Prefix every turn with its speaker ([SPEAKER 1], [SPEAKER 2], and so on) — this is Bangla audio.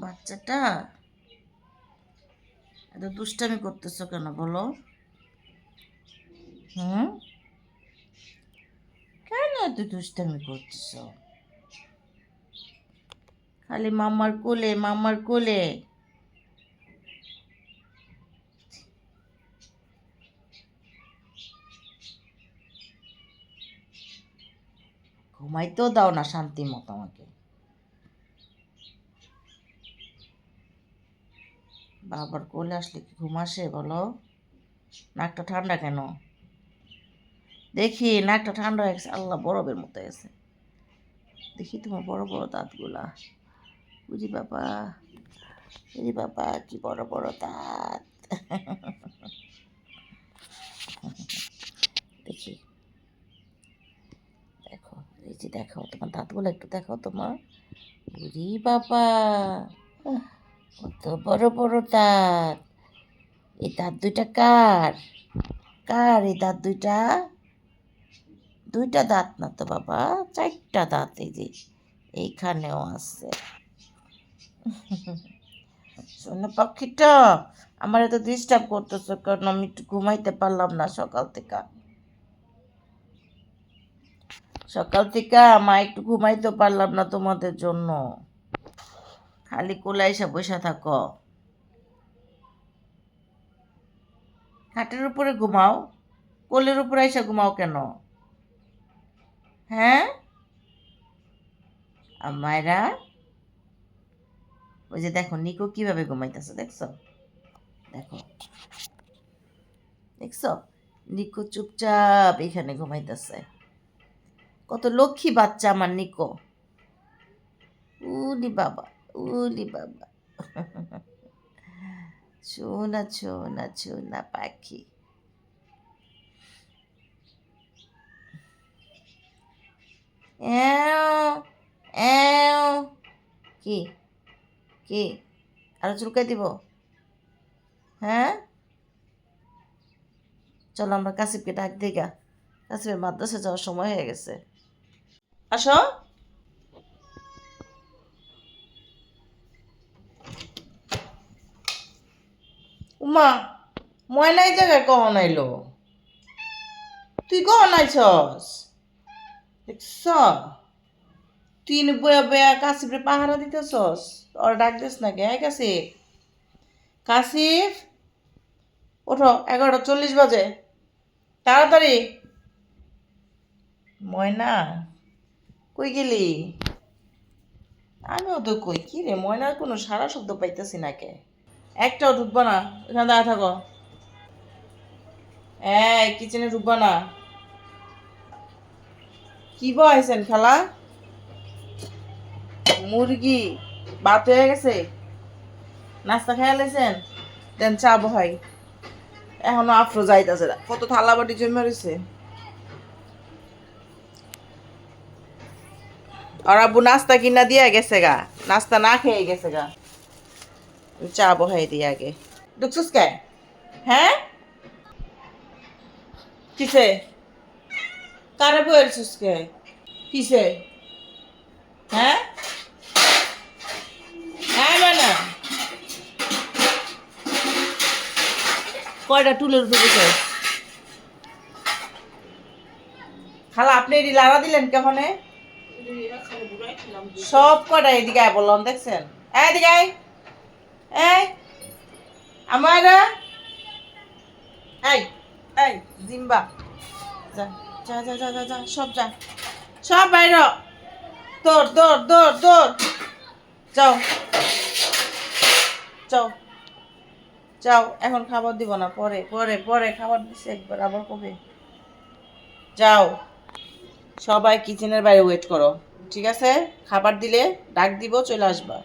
[SPEAKER 1] বাচ্চাটা? এত দুষ্টামি করতেছো কেন বলো? হুম? কেন এত দুষ্টামি করতেছো? খালি মামার কোলে মামার কোলে। ঘুমাইতেও দাও না শান্তি মতো আমাকে। বাবার কোলে আসলে কি ঘুম আসে বলো? নাকটা ঠান্ডা কেন? দেখি, নাকটা ঠান্ডা হয়ে গেছে, আল্লাহ বরফের মতো গেছে। দেখি তোমার বড় বড় দাঁতগুলা। বুঝি বাবা বুঝি বাবা, কি বড় বড় দাঁত দেখি দেখো দেখাও তোমার দাঁতগুলো একটু দেখাও তোমার। বুঝি বাবা কত বড় বড় দাঁত। এই দাঁত দুইটা কার? কার এই দাঁত দুইটা? দুইটা দাঁত না তো বাবা, চারটা দাঁত এই যে, এইখানেও আছে। শোনো পাখিটা, আমার এত ডিস্টার্ব করতেছো কারণ আমি একটু ঘুমাইতে পারলাম না সকাল থেকে। সকাল থেকে মা একটু ঘুমাইতে পারলাম না তোমাদের জন্য। খালি কোলে এসে বসে থাকো। খাটের উপরে ঘুমাও। কোলের উপরে এসে ঘুমাও কেন? হ্যাঁ? আর মায়েরা ওই যে দেখো, নিকো কীভাবে ঘুমাইতেছে, দেখছ? দেখো। দেখছ? নিকো চুপচাপ এখানে ঘুমাইতেছে। কত লক্ষ্মী বাচ্চা আমার নিকো। উলি বাবা উলি বাবা। সোনা সোনা সোনা পাখি। কি? কি? আরও চুলকাই দিব? হ্যাঁ? চলো আমরা কাসিপকে ডাক দিগা কাসিপের মাদ্রাসা যাওয়ার সময় হয়ে গেছে। আসো। উমা ময়নাই জায়গায় কখন আইলো? তুই কখন আইছস? দেখছ? তুই এনে বয়া বয়া কাশিফরে পাহারা দিতেছস? ওর ডাক দিস না কে? কাশিফ। কাশিফ, ওঠো, এগারোটা চল্লিশ বাজে। তাড়াতাড়ি। ময়না। কই গেলি? আমিও তো কই, কি রে, ময়নার কোনো সারা শব্দ পাইতেছি না কে? একটাও ঢুকবো না, এখানে দাঁড়া থাকো। এই কিচেনে ঢুকবো না। কি বয়সেন খালা? মুরগি ভাত হয়ে গেছে। নাস্তা খেয়ে লেছেন দেন চা বহাই। এখনও আফরো যাইতেছে কত থালা বাটি জমে রয়েছে আর আব্বু নাস্তা কিনা দিয়ে গেছে গা নাস্তা না খেয়ে গেছে গা চা বহাই দিয়ে আগে। ঢুকছিস কে? হ্যাঁ? কিসে? কারে বলছিস কে? কিসে? হ্যাঁ? হ্যাঁ না কয়টা টুলের উপরে খালা, আপনি এটি লাড়া দিলেন কেমনে সব কটা এদিকে আয় বললাম, দেখছেন? এদিকে আমার এই সব যা। সব বাইর এখন খাবার দিব না, পরে পরে পরে খাবার দিছে একবার, আবার কবে? যাও। সবাই কিচেনের বাইরে ওয়েট করো। ঠিক আছে? খাবার দিলে ডাক দিব চলে আসবা।